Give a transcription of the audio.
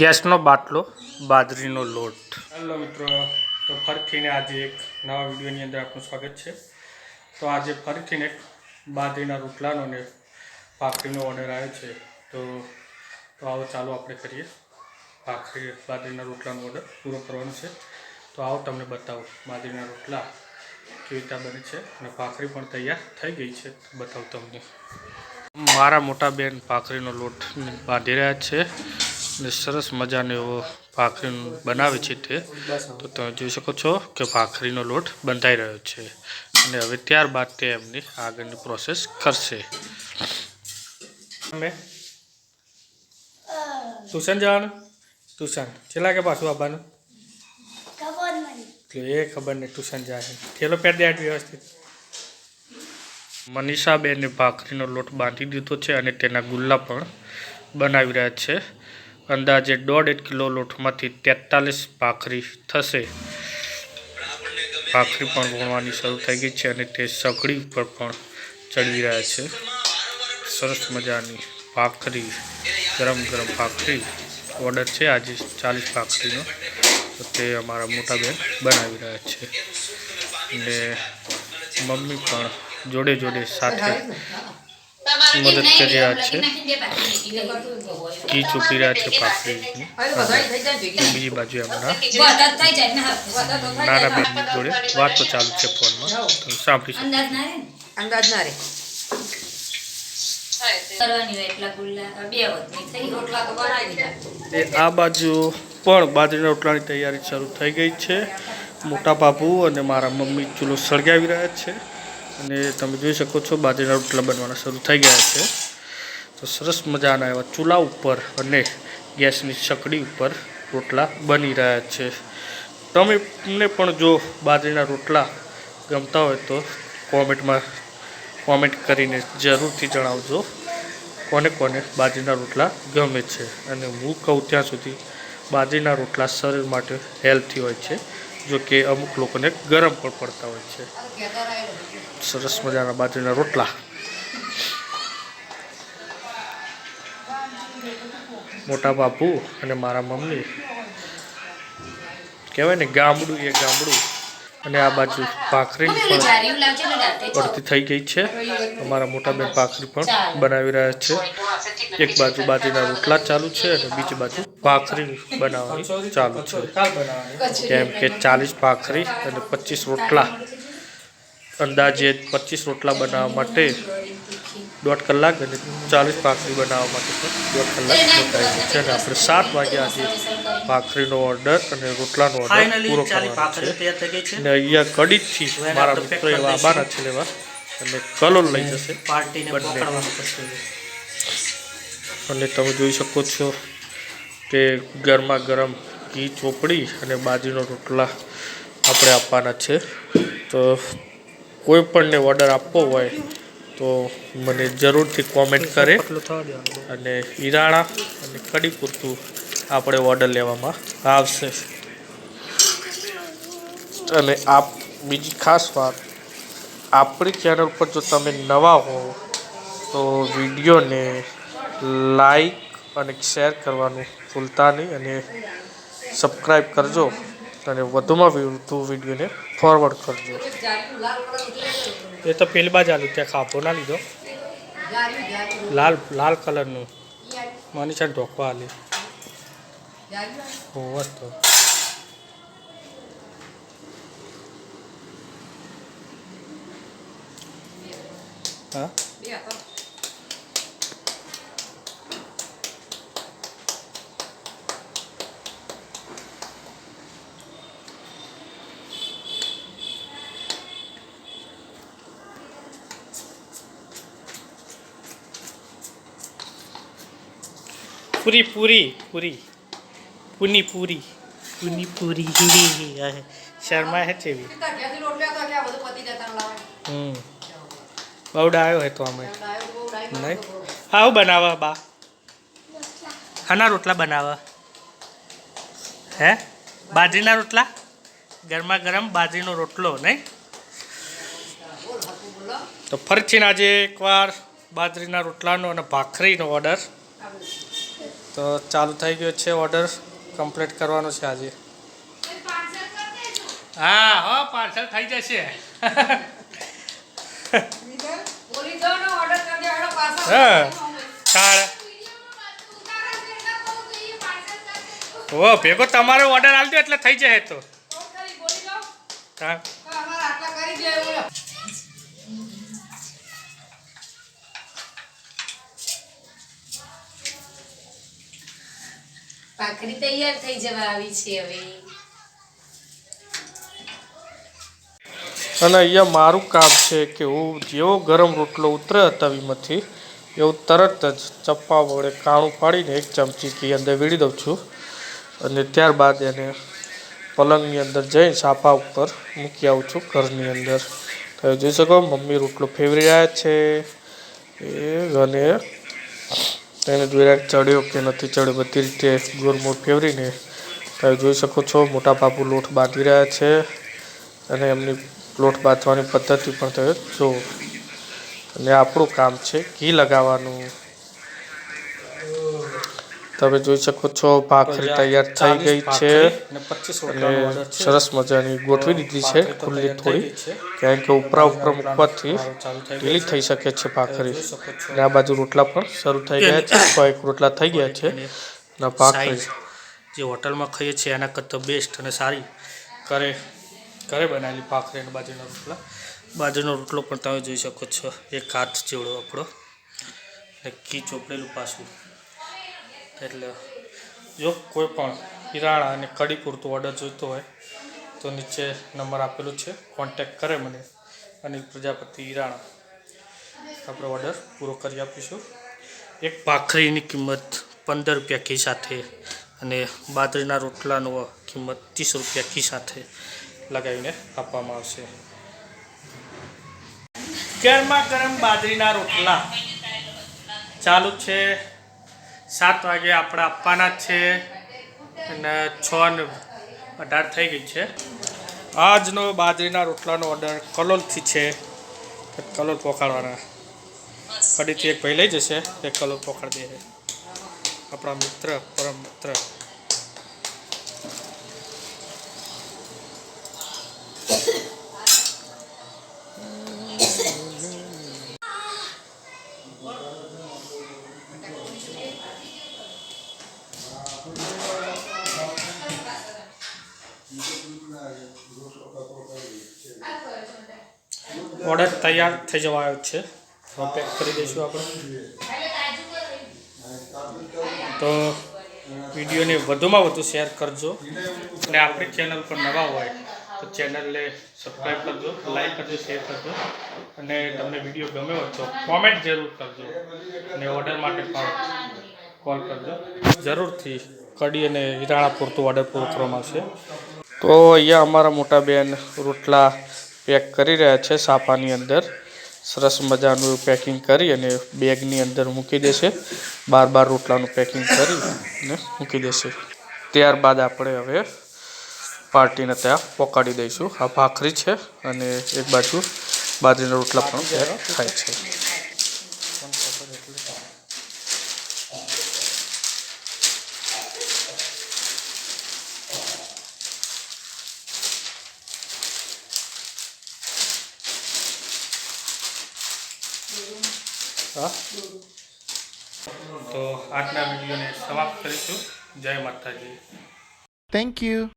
ગેસનો બાટલો, બાજરીનો લોટ. હેલો મિત્રો, તો ફરીથીને આજે એક નવા વિડીયોની અંદર આપનું સ્વાગત છે. તો આજે ફરીથીને બાજરીના રોટલાનો ને ભાખરીનો ઓર્ડર આવ્યો છે. તો તો આવો ચાલો આપણે કરીએ. ભાખરી, બાજરીના રોટલાનો ઓર્ડર પૂરો કરવાનો છે. તો આવો તમને બતાવું બાજરીના રોટલા કેવી રીતે બને છે અને ભાખરી પણ તૈયાર થઈ ગઈ છે. બતાવું તમને. મારા મોટા બેન ભાખરીનો લોટ બાંધી રહ્યા છે. અને સરસ મજાનો એવો ભાખરી બનાવે છે તે. તો તમે જોઈ શકો છો કે ભાખરીનો લોટ બંધાઈ રહ્યો છે. અને હવે ત્યારબાદ તે એમની આગળની પ્રોસેસ કરશે. અમે ટ્યુશન જવાનું? ટ્યુશન છેલ્લા કે પાછું આવવાનું? એટલે એ ખબર નહીં ટ્યુશન જાય થેલો પહેર દે વ્યવસ્થિત. મનીષાબેને ભાખરીનો લોટ બાંધી દીધો છે અને તેના ગુલ્લા પણ બનાવી રહ્યા છે. અંદાજે દોઢ એક કિલો લોટમાંથી તેતાલીસ ભાખરી થશે. ભાખરી પણ વણવાની શરૂ થઈ ગઈ છે અને તે સગડી ઉપર પણ ચડવી રહ્યા છે. સરસ મજાની ભાખરી ગરમ ગરમ ભાખરી ઓર્ડર છે. આજે ચાલીસ ભાખરીનો. તો તે અમારા મોટા બેન બનાવી રહ્યા છે. અને મમ્મી પણ જોડે જોડે સાથે મદદ કરી રહ્યા છે. ઘી ચૂકી રહ્યા છે ભાખરીની બીજી બાજુ એમના. નાના બેન જોડે વાત તો ચાલુ છે ફોનમાં. તમે સાંભળી શકો. અંદાજ ના રે કરવાની હોય એટલા ગુલ્લા. બે વધની થઈ રોટલા તો બનાવી દીધા એ આ બાજુ પણ બાજરીના રોટલાની તૈયારી શરૂ થઈ ગઈ છે. મોટા બાપુ અને મારા મમ્મી ચૂલો સળગાવી રહ્યા છે. અને તમે જોઈ શકો છો બાજરીના રોટલા બનવાના શરૂ થઈ ગયા છે. તો સરસ મજાના એવા ચૂલા ઉપર અને ગેસની સકડી ઉપર રોટલા બની રહ્યા છે. તમે પણ જો બાજરીના રોટલા ગમતા હોય તો કોમેન્ટમાં કોમેન્ટ કરીને જરૂરથી જણાવજો કોને કોને બાજરીના રોટલા ગમે છે. અને હું કહું ત્યાં સુધી બાજરીના રોટલા શરીર માટે હેલ્થી હોય છે, જો કે અમુક લોકોને ગરમ પણ પડતા હોય છે. સરસ મજાના બાજરીના રોટલા. મોટા બાપુ અને મારા મમ્મી. કહેવાય ને ગામડું એ ગામડું. અને આ બાજુ ભાખરીની પણ પડતી થઈ ગઈ છે. અમારા મોટા બેન ભાખરી પણ બનાવી રહ્યા છે. એક બાજુ બાજરીના રોટલા ચાલુ છે અને બીજી બાજુ ભાખરી બનાવવાની ચાલુ છે. કેમ કે ચાલીસ ભાખરી અને પચીસ રોટલા. અંદાજે પચીસ રોટલા બનાવવા માટે દોઢ કલાક અને ચાલીસ ભાખરી બનાવવા માટે પણ દોઢ કલાક રોકાય છે. અને આપણે સાત વાગ્યા આજે ભાખરીનો ઓર્ડર અને રોટલાનો ઓર્ડર પૂરો કરવાનો છે. અને અહીંયા કડીથી મારા મિત્રો એવા આબાના છે લેવા અને કલોલ લઈ જશે. બંને. અને તમે જોઈ શકો છો કે ગરમા ગરમ ઘી ચોપડી અને બાજરીનો રોટલા આપણે આપવાના છે. તો કોઈ પણને ઓર્ડર આપવો હોય તો મને જરૂરથી કોમેન્ટ કરે. અને ઈરાણા અને કડી પૂરતું આપણે ઓર્ડર લેવામાં આવશે. અને આપ, બીજી ખાસ વાત, આપણી ચેનલ પર જો તમે નવા હો, તો વિડીયોને લાઈક અને શેર કરવાનું ભૂલતા નહીં અને સબસ્ક્રાઈબ કરજો. અને વધુમાં વધુ વિડીયોને ફોરવર્ડ કરજો. એ તો પેલબા ચાલુ ત્યાં ખાપો ના લીધો. લાલ લાલ કલરનું. મનીષા ઢોકવા આલી. હોવ તો હા? પૂરી પૂરી પૂરી. પૂની પૂરી. પૂની પૂરી. શર્મા હે. ચેવી હમ. બહુ ડાયો હે તો અમે. નહીં? આવું બનાવવા બા. ખાના રોટલા બનાવવા. હે? બાજરીના રોટલા? ગરમા ગરમ બાજરીનો રોટલો નહીં? તો ફરીથી આજે એકવાર બાજરીના રોટલાનો અને ભાખરીનો ઓર્ડર તો ચાલુ થઈ ગયો છે ઓર્ડર. કમ્પ્લીટ કરવાનો છે આજે. હા હો પાર્સલ થઈ જશે. ઓ ભેગો તમારો ઓર્ડર આલજો એટલે થઈ જાય તો. હા. ભાખરી તૈયાર થઈ જવા આવી છે હવે. અને અહીંયા મારું કામ છે કે હું જેવો ગરમ રોટલો ઉતરે તવીમાંથી, એવું તરત જ ચપ્પા વડે કાણું પાડીને એક ચમચી ઘી અંદર વીડી દઉં છું. અને ત્યારબાદ એને પલંગની અંદર જઈ છાપા ઉપર મૂકી આવું છું ઘરની અંદર. તમે જોઈ શકો મમ્મી રોટલો ફેવરી રહ્યા છે. એ અને તેને જોઈ ચડ્યો કે નથી ચડ્યો બધી રીતે ગોરમોર ફેવરીને. તમે જોઈ શકો છો, મોટા બાપુ લોટ બાંધી રહ્યા છે અને એમની લોટ બાંધવાની પદ્ધતિ પણ તમે જુઓ. અને આપણું કામ છે ઘી લગાવવાનું. તમે જોઈ શકો છો ભાખરી તૈયાર થઈ ગઈ છે અને સરસ મજાની ગોઠવી દીધી છે ખુલ્લી થોડી. કારણ કે ઉપરા ઉપરા મૂકવાથી ઢીલી થઈ શકે છે ભાખરી. અને આ બાજુ રોટલા પણ શરૂ થઈ ગયા છે. એક રોટલા થઈ ગયા છે. અને ભાખરી જે હોટલમાં ખાઈએ છીએ એના કરતાં બેસ્ટ અને સારી ઘરે ઘરે બનાવેલી ભાખરી અને બાજરીના રોટલા. બાજરીનો રોટલો પણ તમે જોઈ શકો છો. એક હાથ જેવડો આપણો. અને ઘી ચોપડેલું પાછું. એટલે જો કોઈ પણ હિરાણા અને કઢી પૂરતું ઓર્ડર જોઈતો હોય, તો નીચે નંબર આપેલો છે. કોન્ટેક કરે મને, અનિલ પ્રજાપતિ ઈરાણા આપણે ઓર્ડર પૂરો કરી આપીશું. એક ભાખરીની કિંમત પંદર રૂપિયા ઘી સાથે અને બાજરીના રોટલાનો કિંમત ત્રીસ રૂપિયા ઘી સાથે લગાવીને આપવામાં આવશે. ગરમા ગરમ બાજરીના રોટલા. ચાલુ છે. સાત વાગે આપણે આપવાના જ છે. અને છ ને અઢાર થઈ ગઈ છે. આજનો બાજરીના રોટલાનો ઓર્ડર કલોલથી છે. કલોલ પોખાડવાના. ફરીથી એક ભાઈ લઈ જશે. એક કલોલ પોખાડ દે આપણા મિત્ર, પરમ મિત્ર. ઓર્ડર તૈયાર થઈ જવા આવ્યો છે પેક કરી દઈશું આપણે. તો વિડીયોને વધુમાં વધુ શેર કરજો. અને આપણી ચેનલ પર નવા હોય તો ચેનલને સબસ્ક્રાઈબ કરજો, લાઈક કરજો, શેર કરજો. અને તમને વીડિયો ગમ્યો હોય તો કોમેન્ટ જરૂર કરજો. અને ઓર્ડર માટે પણ કોલ કરજો. જરૂરથી કડી અને હિરાણા પૂરતું ઓર્ડર પૂરો કરવામાં આવશે. તો અહીંયા અમારા મોટા બેન રોટલા પેક કરી રહ્યા છે સાફાની અંદર. સરસ મજાનું પેકિંગ કરી અને બેગની અંદર મૂકી દેશે. બાર બાર રોટલાનું પેકિંગ કરી અને મૂકી દેશે. ત્યારબાદ આપણે હવે પાર્ટીને ત્યાં પોકાડી દઈશું. આ ભાખરી છે અને એક બાજુ બાજરીના રોટલા પણ થાય છે. હા તો આજના વિડીયોને સમાપ્ત કરીશું જય માતાજી થેન્ક you.